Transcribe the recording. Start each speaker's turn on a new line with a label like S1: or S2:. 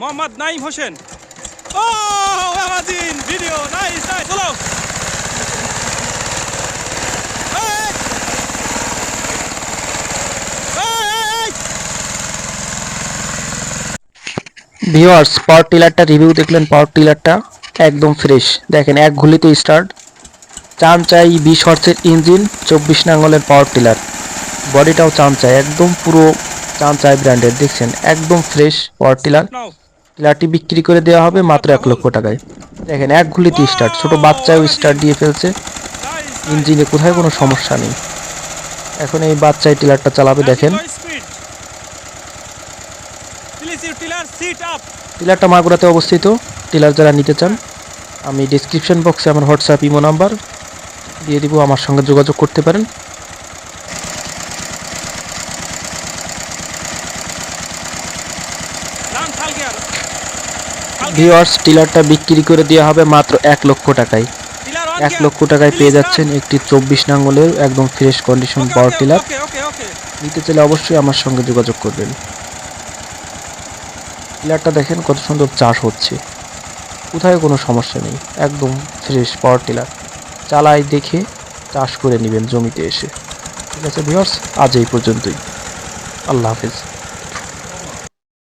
S1: মোহাম্মদ নাইম হোসেন। ও video nice nice চলো!
S2: Viewers power টিলারটা রিভিউ দেখলেন পাওয়ার টিলারটা একদম ফ্রেশ দেখেন এক ঘুলিতে স্টার্ট চান চাই বিশ হর্সের ইঞ্জিন চব্বিশ নাঙ্গলের পাওয়ার টিলার। বডিটাও চান চাই একদম পুরো চান চাই ব্র্যান্ডের দেখছেন? একদম ফ্রেশ পাওয়ার টিলার। টিলারটি বিক্রি করে দেওয়া হবে মাত্র এক লক্ষ টাকায়। দেখেন এক গুলিতে স্টার্ট ছোট বাচ্চাও স্টার্ট দিয়ে ফেলছে। ইঞ্জিনে কোথায় কোনো সমস্যা নেই। এখন এই বাচ্চাই টিলারটা চালাবে দেখেন। টিলারটা মাগুরাতে অবস্থিত। টিলার যারা নিতে চান আমি ডিসক্রিপশন বক্সে আমার হোয়াটসঅ্যাপ ইমো নাম্বার দিয়ে দিব আমার সঙ্গে যোগাযোগ করতে পারেন। ভিওয়ার্স টিলারটা বিক্রি করে দেওয়া হবে মাত্র এক লক্ষ টাকায়। এক লক্ষ টাকায় পেয়ে যাচ্ছেন একটি চব্বিশ নাঙ্গলের একদম ফ্রেশ কন্ডিশন পাওয়ার টিলার নিতে চাইলে অবশ্যই আমার সঙ্গে যোগাযোগ করবেন। টিলারটা দেখেন কত সুন্দর চাষ হচ্ছে। কোথায় কোনো সমস্যা নেই। একদম ফ্রেশ পাওয়ার টিলার চালাই দেখে চাষ করে নেবেন জমিতে এসে। ঠিক আছে ভিওর্স আজ এই পর্যন্তই। আল্লাহ হাফেজ।